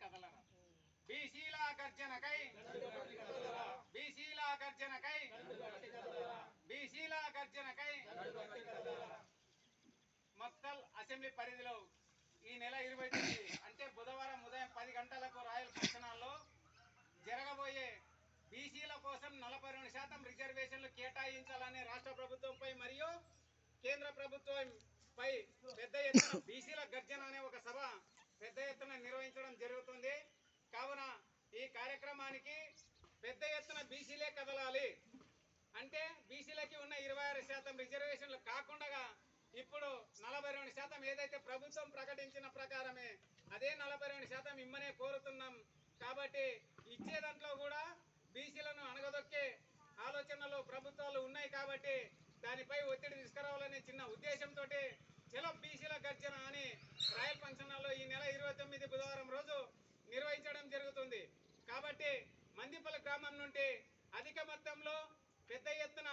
కదలరా? బీసీల గర్జనకై బీసీల గర్జనకై బీసీల గర్జనకై అసెంబ్లీ పరిధిలో ఈ నెల ఇరవై తొమ్మిది అంటే బుధవారం ఉదయం పది గంటలకు రాయల్ పట్టణాల్లో జరగబోయే బీసీల కోసం నలభై రెండు శాతం రిజర్వేషన్లు కేటాయించాలనే రాష్ట్ర ప్రభుత్వంపై మరియు కేంద్ర ప్రభుత్వంపై పెద్ద ఎత్తున బీసీల గర్జన అనే ఒక సభ పెద్ద ఎత్తున నిర్వహించడం జరుగుతుంది. కావున ఈ కార్యక్రమానికి పెద్ద ఎత్తున బీసీలే కదలాలి. అంటే బీసీలకి ఉన్న ఇరవై ఆరు శాతం రిజర్వేషన్లు కాకుండా ఇప్పుడు నలభై రెండు శాతం ఏదైతే ప్రభుత్వం ప్రకటించిన ప్రకారమే అదే నలభై రెండు శాతం ఇమ్మనే కోరుతున్నాం. కాబట్టి ఇచ్చే దాంట్లో కూడా బీసీలను అణగదొక్కే ఆలోచనలు ప్రభుత్వాలు ఉన్నాయి కాబట్టి దానిపై ఒత్తిడి తీసుకురావాలనే చిన్న ఉద్దేశంతో చలో బీసీల గర్జన అని రాయల్ ఫంక్షన్ హాల్లో ఈ నెల ఇరవై తొమ్మిది బుధవారం రోజు నిర్వహించడం జరుగుతుంది. కాబట్టి మందిపల్లి గ్రామం నుండి అధిక మొత్తంలో పెద్ద ఎత్తున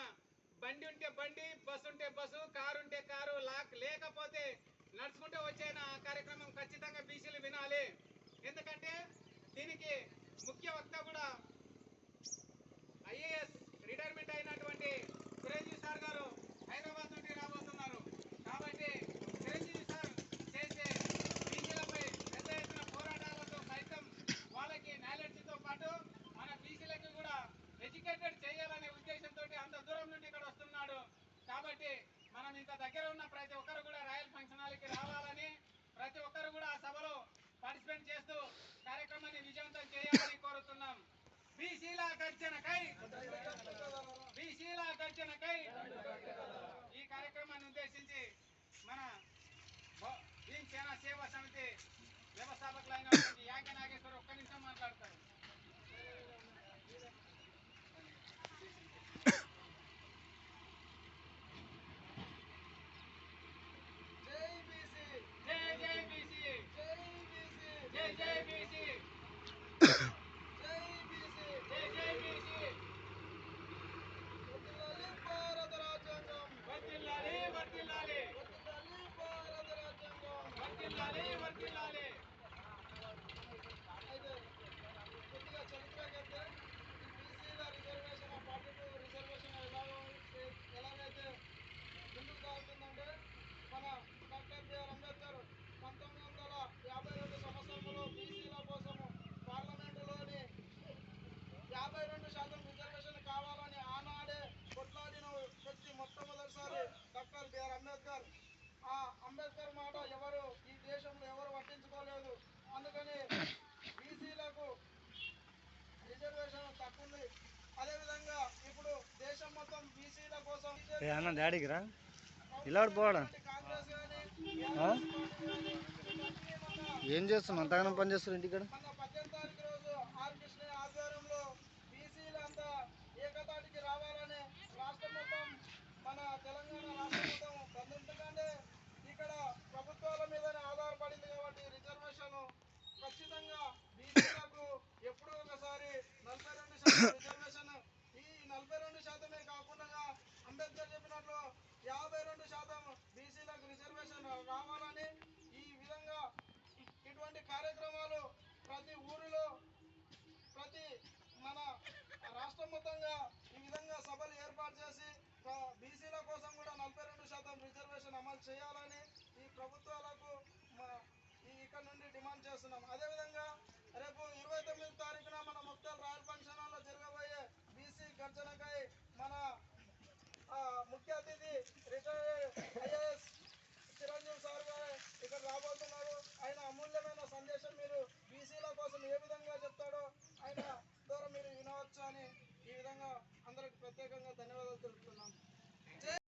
బండి ఉంటే బండి బస్సు ఉంటే బస్సు కారు ఉంటే కారు లాక్ లేకపోతే నడుచుకుంటూ వచ్చే ఆ కార్యక్రమం ఖచ్చితంగా బీసీలు వినాలి. ఎందుకంటే దీనికి ముఖ్య వక్త కూడా ఐఏఎస్ కాబట్టి మనం ఇంత దగ్గర ఉన్న ప్రతి ఒక్కరు కూడా రాయల్ ఫంక్షన్ హాల్కి రావాలని ప్రతి ఒక్కరు కూడా ఆ సభలో పార్టిసిపేట్ చేస్తూ కార్యక్రమాన్ని విజయవంతం చేయాలని కోరుతున్నాం. బీసీల గర్జనకై బీసీల గర్జనకై ఈ కార్యక్రమాన్ని ఉద్దేశించి మన భ- భీమ్ సేనా సేవా సమితి వ్యవస్థాపకులైనటువంటి యాజ్ఞ నాగేశ్వర్ ఒక్క నిమిషం మాట్లాడతారు. కొద్దిగా చరిత్రకైతే ఈ బీసీల రిజర్వేషన్ ఫార్టీ టూ రిజర్వేషన్ ఎలాగో ఎలాగైతే ముందుకు సాగుతుందంటే మన డాక్టర్ బిఆర్ అంబేద్కర్ పంతొమ్మిది వందల యాభై రెండు సంవత్సరంలో బీసీల కోసము పార్లమెంటులోని యాభై రెండు శాతం రిజర్వేషన్ కావాలని ఆనాడే కొట్లాడిన వ్యక్తి మొట్టమొదటిసారి డాక్టర్ బిఆర్ అంబేద్కర్ ఆ అంబేద్కర్ మాట ఎవరు ఈ దేశంలో ఎవరు పట్టించుకోలేదు అందుకని బీసీలకు రిజర్వేషన్ తక్కువ అదేవిధంగా ఇప్పుడు దేశం మొత్తం బీసీల కోసం ఏ అన్న డాడీకి రా. ఇలా పోవాడా? ఏం చేస్తున్నాం అంతగానం పని చేస్తారు ఇంటికాడ? పద్దెనిమిది తారీఖు రోజు ఆర్ కృష్ణయ్య ఆధ్వర్యంలో బీసీలంతా ఏకతాటికి రావాలని రాష్ట్రం మొత్తం మన తెలంగాణ రాష్ట్రం మొత్తం ఎందుకంటే ఇక్కడ ప్రభుత్వాల మీదనే ఆధారపడింది కాబట్టి రిజర్వేషన్ ఖచ్చితంగా బీసీలకు ఎప్పుడో ఒకసారి నలభై రెండు శాతం రిజర్వేషన్ ఈ నలభై రెండు శాతమే కాకుండా అంబేద్కర్ చెప్పినట్లు యాభై రెండు శాతం బీసీలకు రిజర్వేషన్ రావాలని ఈ విధంగా ఇటువంటి కార్యక్రమాలు ప్రతి ఊరిలో ప్రతి మన రాష్ట్రం మొత్తంగా ఈ విధంగా సభలు ఏర్పాటు చేసి బీసీల కోసం కూడా నలభై రెండు శాతం రిజర్వేషన్ అమలు చేయాలని ఈ ప్రభుత్వాలకు ఈ ఇక్కడ నుండి డిమాండ్ చేస్తున్నాం. అదేవిధంగా రేపు ఇరవై తొమ్మిది తారీఖున మన మొత్తం రాయల్ ఫంక్షన్లో జరగబోయే బీసీ గర్జనకై మన అని ఈ విధంగా అందరికి ప్రత్యేకంగా ధన్యవాదాలు తెలుపుతున్నాను